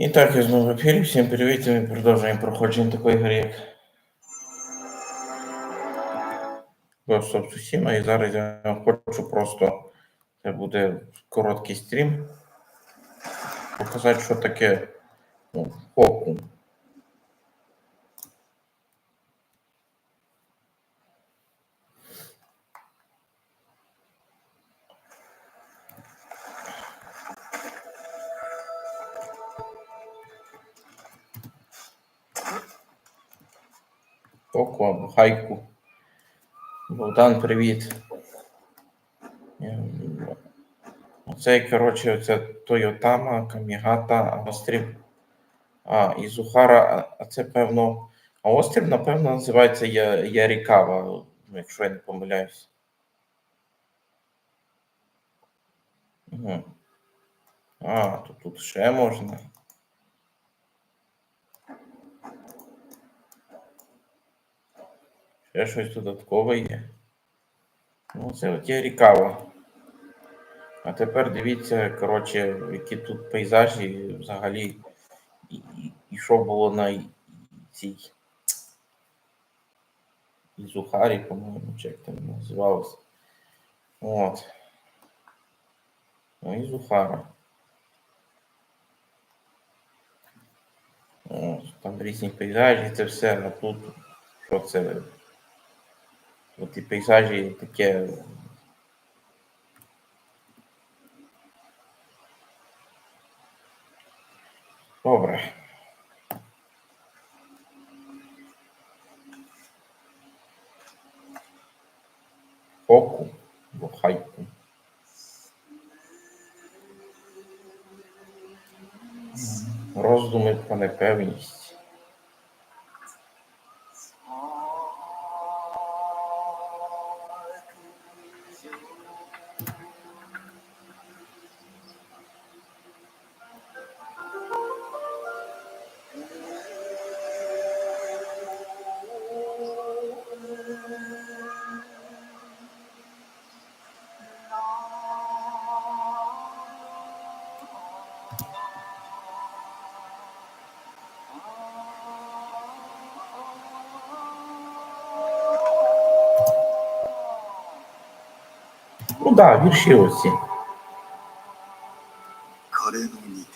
І так, я знову в ефірі. Всім привіт. Ми продовжуємо проходження такої гри, як Ghost of Tsushima. І зараз я хочу просто, це буде короткий стрім, показати, що таке ну, Хоку. Хоку або Хайку. Богдан, привіт. Ем, Оце, коротше, це Тойотама, Камігата, острів. А, і Зухара, а це певно. А острів, напевно, називається Я- Ярікава, якщо я не помиляюсь. Угу. А, то тут ще можна. Ще щось додаткове є. Ну, це от є рікава. А тепер дивіться, коротше, які тут пейзажі взагалі, і, і, і що було на цій Ізухарі, по-моєму, чи як там називалось. От. Ну, Ізухара. От, там різні пейзажі, це все, а тут що це? От пейзажі таке. Добре. Хоку, або. Роздуми про непевність. да, вірші оці. 枯れのにて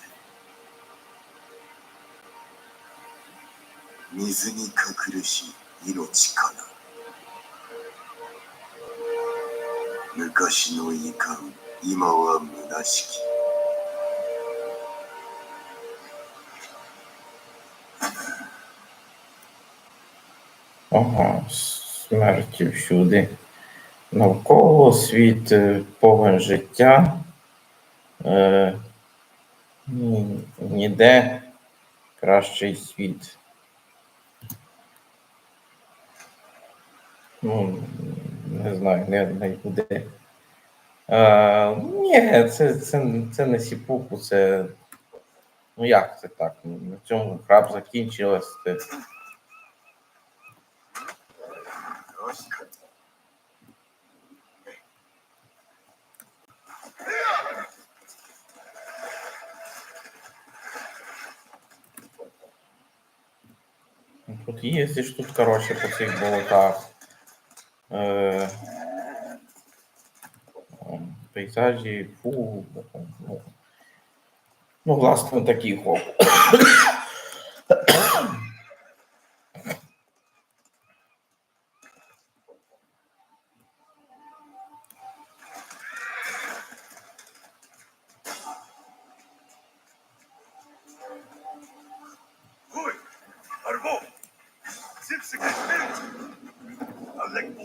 水に隠るし命かな昔の遺憾今は虚しき Ага, смерті всюди. Навколо світ е, повен життя. Е, ніде кращий світ. Ну, не знаю, не, буде. Е, ні, це, це, це не сіпуку, це. Ну як це так? На цьому краб закінчилась. Це, Ну, Тут тут, коротше, по цих болотах. Е, пейзажі, фу. Ну, ну власне, такий хоп.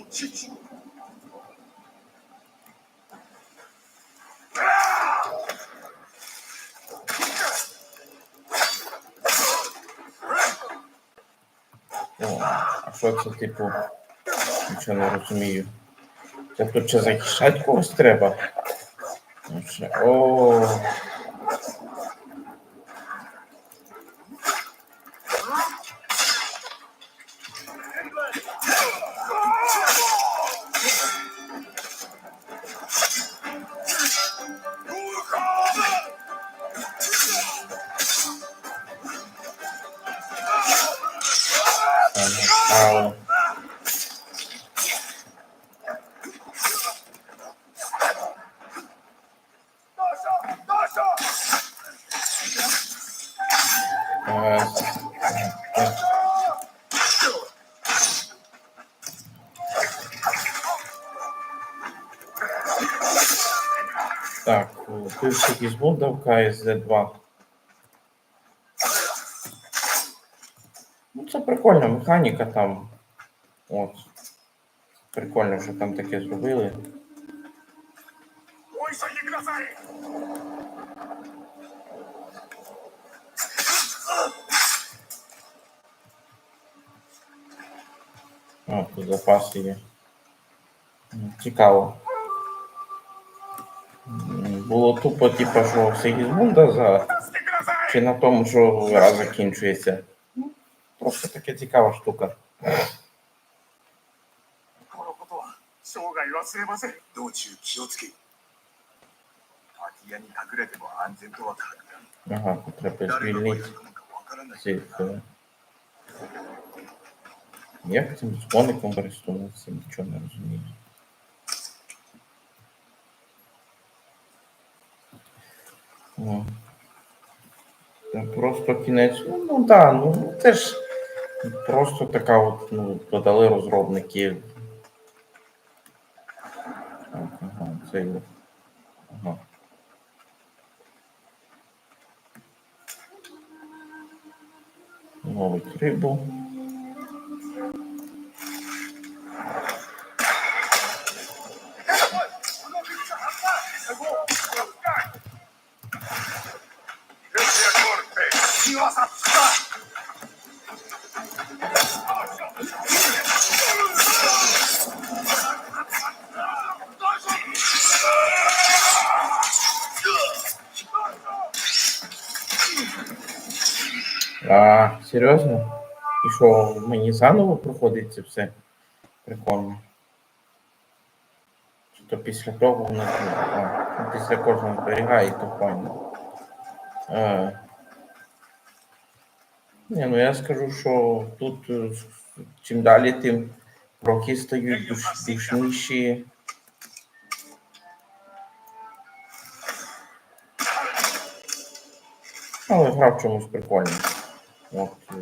Булчич! О, а що це, типу, нічого не розумію. Тут ще захищати когось треба? Ну, О, А, Так, бивший із Бонда в КСД 2 прикольна механіка там. От. Прикольно що там таке зробили. Ой, О, тут запас є. Ну, цікаво. Було тупо, типу, що Сигізмунда за. Чи на тому, що гра закінчується така цікава штука. Ага, треба звільнити. Як цим дзвоником користуватися, нічого не розумію. О. Та просто кінець. Ну так, ну це ж просто така от, ну, додали розробники. Ага, це. Ага. Ловить рибу. А, серйозно? І що, мені заново проходить це все? Прикольно. Чи то після того воно а, після кожного зберігає, і то файно. Е, ні, ну я скажу, що тут е, чим далі, тим роки стають душ, душніші. Але гра в чомусь прикольна. От, е,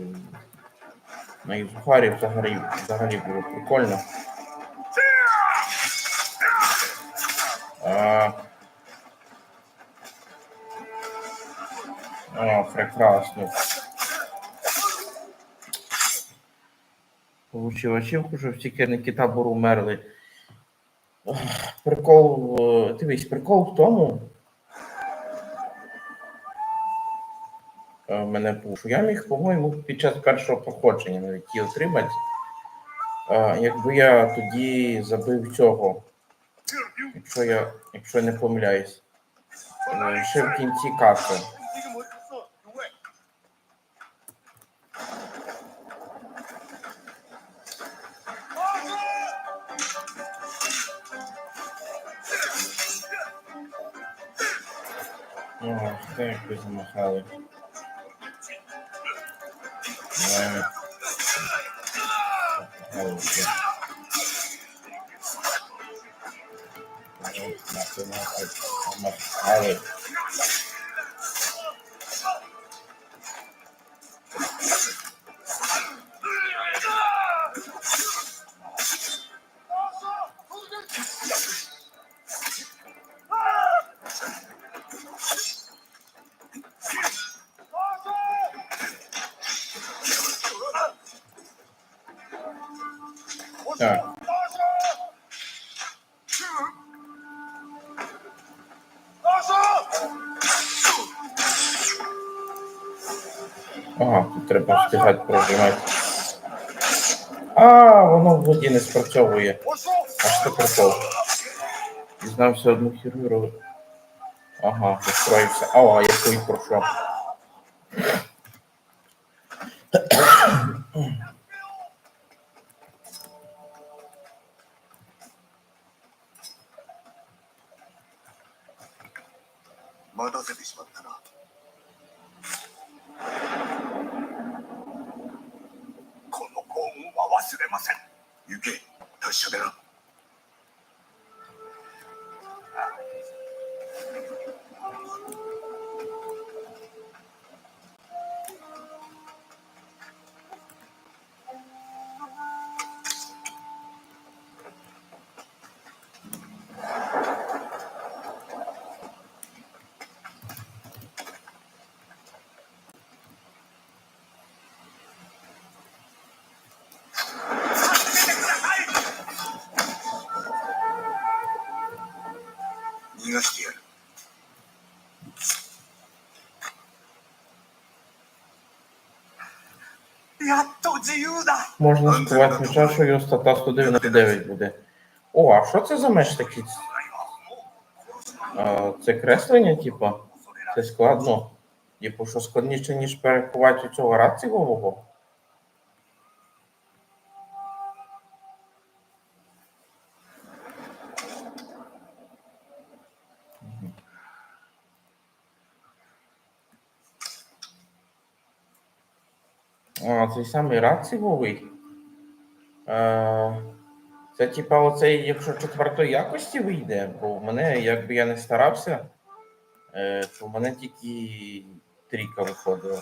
на Ізухарі взагалі, взагалі було прикольно. А, а, прекрасно. Получив ачівку, що всі керівники табору вмерли. Прикол, е, дивись, прикол в тому. е, Мене що я міг, по-моєму, під час першого проходження навіть її отримати. Е, Якби я тоді забив цього, якщо я, якщо я не помиляюсь, ще в кінці каси. Це як ви замахали. Е, Галочки. От, нахуй, нахуй, замахали. Так. Не спрацьовує. Аж це прикол. Дізнався одну хірургу. Ага, настроївся. Ага, я свої пройшов. Можна співати чашу, і остата 199 буде. О, а що це за меч такий? Це креслення, типа? Це складно. Типу, що складніше, ніж переховати у цього радцівого? Цей самий рацівовий. Е, це типа оцей, якщо четвертої якості вийде, бо в мене, якби я не старався, е, то в мене тільки трійка виходила.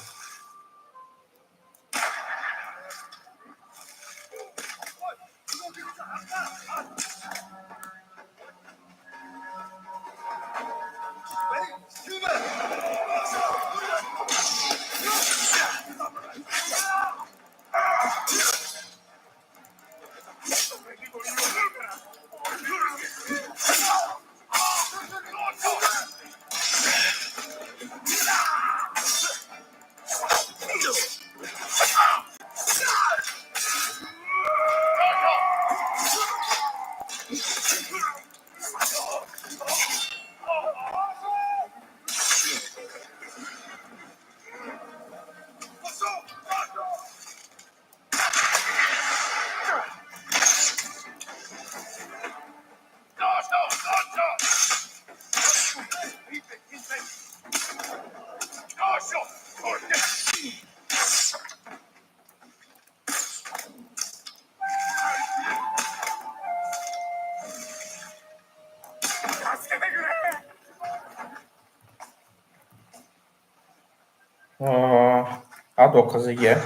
докази є.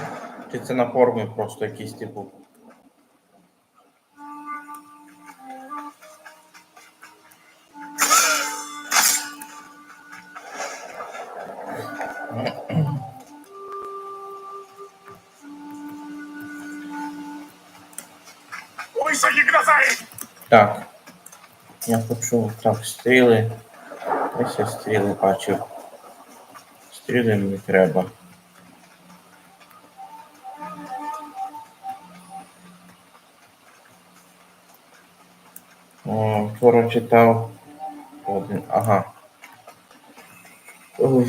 Чи це на формі просто якийсь типу? Так, я хочу так стріли. Ось я стріли бачив. Стріли мені треба. Вчора читав один. Ага. Уф.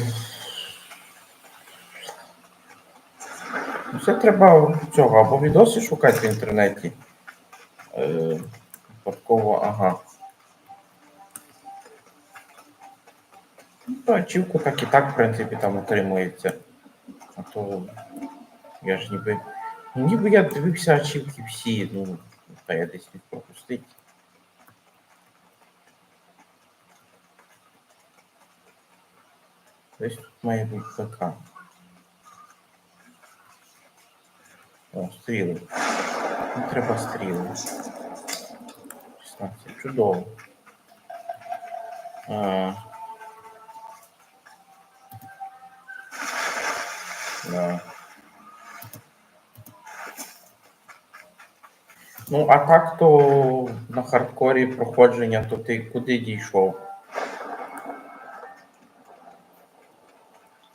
Ну, треба цього або відоси шукати в інтернеті. Е, випадково, ага. Ну, ачівку так і так, в принципі, там отримується. А то я ж ніби. Ніби я дивився ачівки всі, ну, та я десь міг пропустити. Десь тут має бути ПК. О, стріли. Ну, треба стріли. 16. Чудово. А, да. Ну, а так то на хардкорі проходження, то ти куди дійшов?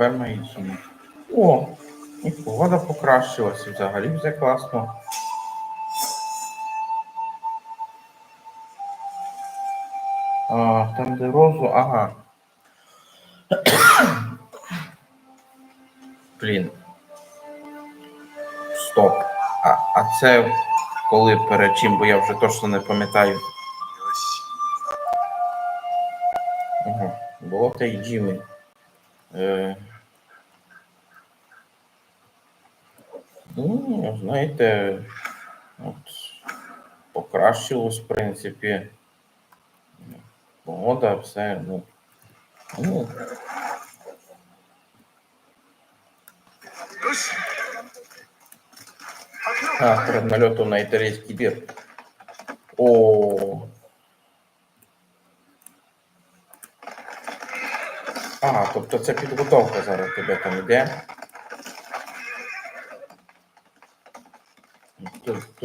О, ферма і сім'ї. О, і погода покращилася, взагалі все класно. А, там, де розу, ага. Блін. Стоп. А, а це коли перед чим, бо я вже точно не пам'ятаю. Ага. Було та й Джиммі. Е... Ну, знаєте, от, покращилось, в принципі. Погода, все, ну. Ну, а, перед нальотом на італійський бір. О. А, тобто це підготовка зараз тебе там іде.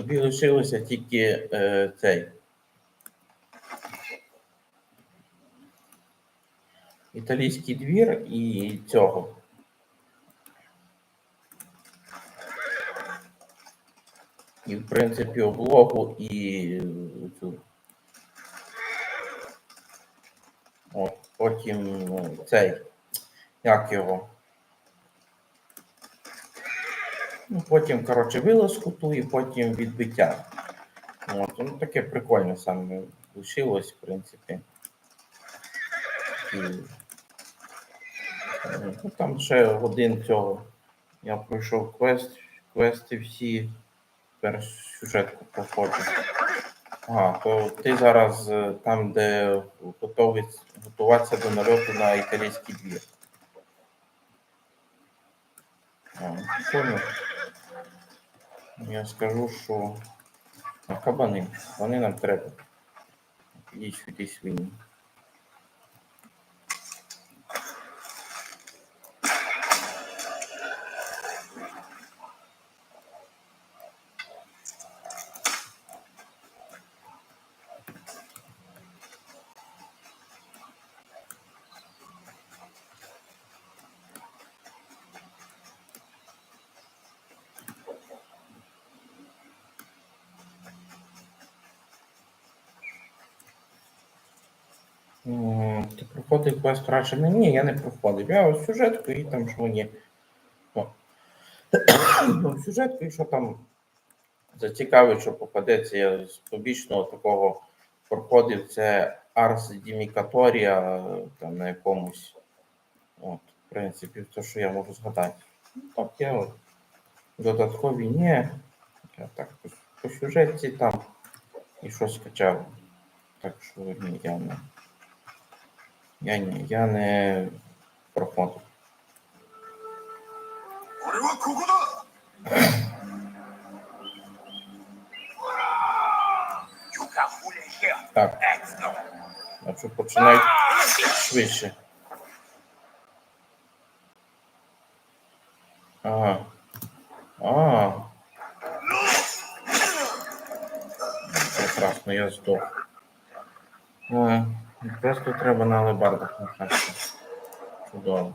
Тобі лишилося тільки е, цей. Італійський двір і цього. І, в принципі, облогу і цю. От, потім ну, цей. Як його? Ну, потім, коротше, вилазку ту і потім відбиття. От, ну таке прикольне саме лишилось, в принципі. І, ну, там ще один цього. Я пройшов квест, квести всі. Тепер сюжетку проходжу. Ага, то ти зараз е, там, де готовий готуватися до нальоту на італійський двір. А, понял. Я скажу, що кабани. Вони нам треба. Їдь сюди свині. Ти проходив квест радше не ні, я не проходив. Я ось сюжетку і там що мені. Ну, сюжетку і що там зацікавить, що попадеться. Я з побічного такого проходив це Арс Дімікаторія там на якомусь. От, в принципі, те, що я можу згадати. Ну, Так, я от, додаткові ні. Я так по, по сюжетці там і щось скачав. Так що ні, я не. Я не, я не проходив. Так. Починають швидше. Просто треба на алебардах нахати. Чудово.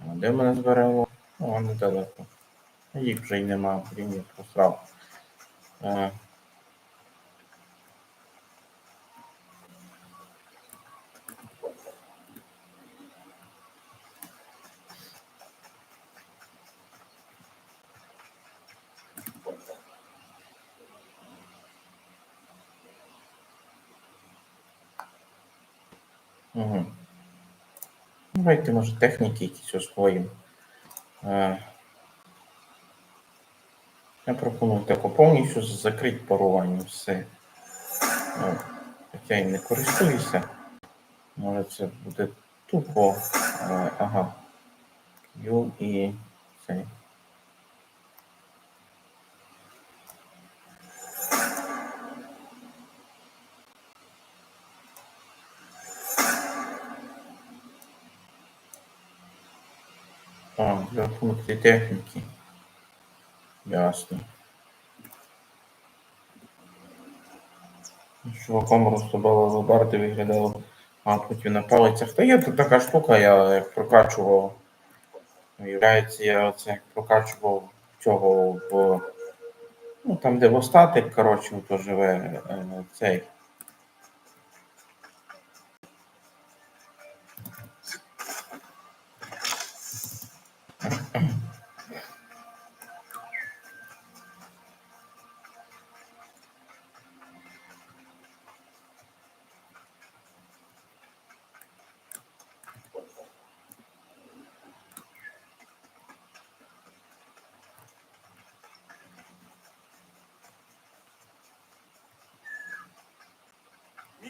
А де мене зберело? О, недалеко. Їх вже й нема, він я просрав. Угу. Давайте, може, техніки якісь освоїмо. Е, Я пропоную тако повністю закрити парування все. Хоча і не користуюся. Може це буде тупо. Е, Ага. Q і цей. А, для функції техніки. Ясно. Чуваком розсобала лобарди виглядало А потім на палицях. Та є тут така штука, я як прокачував. Виявляється, я це як прокачував цього в. Ну, там, де востатик, коротше, то живе е, цей.「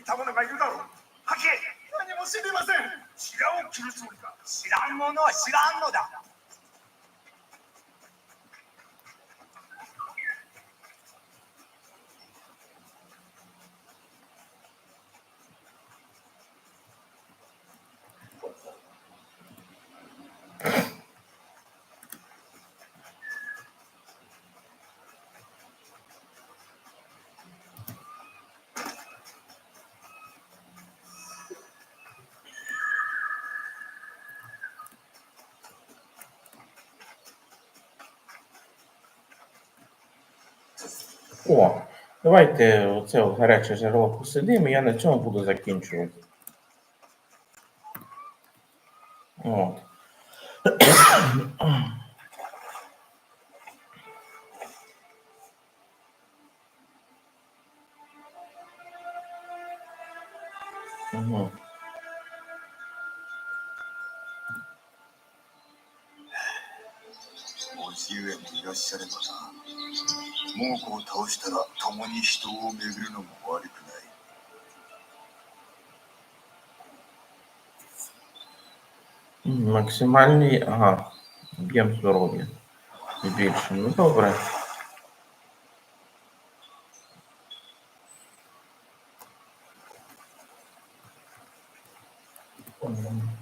見た者がいるだろう。吐け。何も知りません。白を切るつもりか。知らん者は知らんのだ」О, давайте оце гаряче джерело посидимо, я на цьому буду закінчувати. От. Максимальний, ага, об'єм здоров'я. Більше. Ну добре.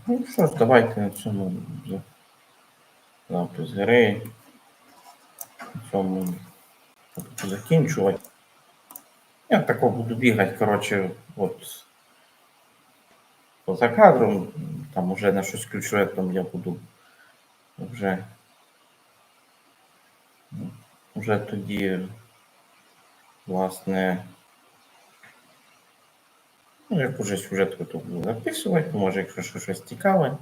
Ну що ж, давайте на цьому за- запис гри. На цьому буду закінчувати. Я тако буду бігати, коротше, от поза кадром, там уже на щось ключове, там я буду вже, вже тоді, власне, ну, як уже сюжетку то буду записувати, може, якщо щось цікаве.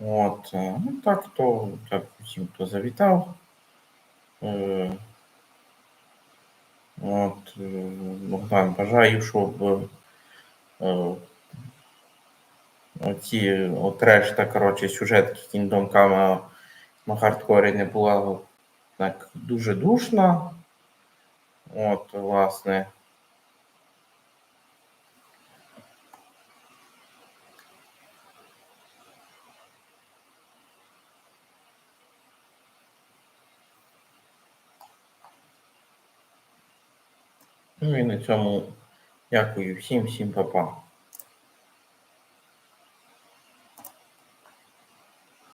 От, е, ну так, то так всім, хто завітав. Е, От, е, Богдан, бажаю, щоб е, оці от решта, коротше, сюжетки Kingdom Come на хардкорі не була так дуже душна. От, власне. Ну і на цьому дякую всім, всім па-па.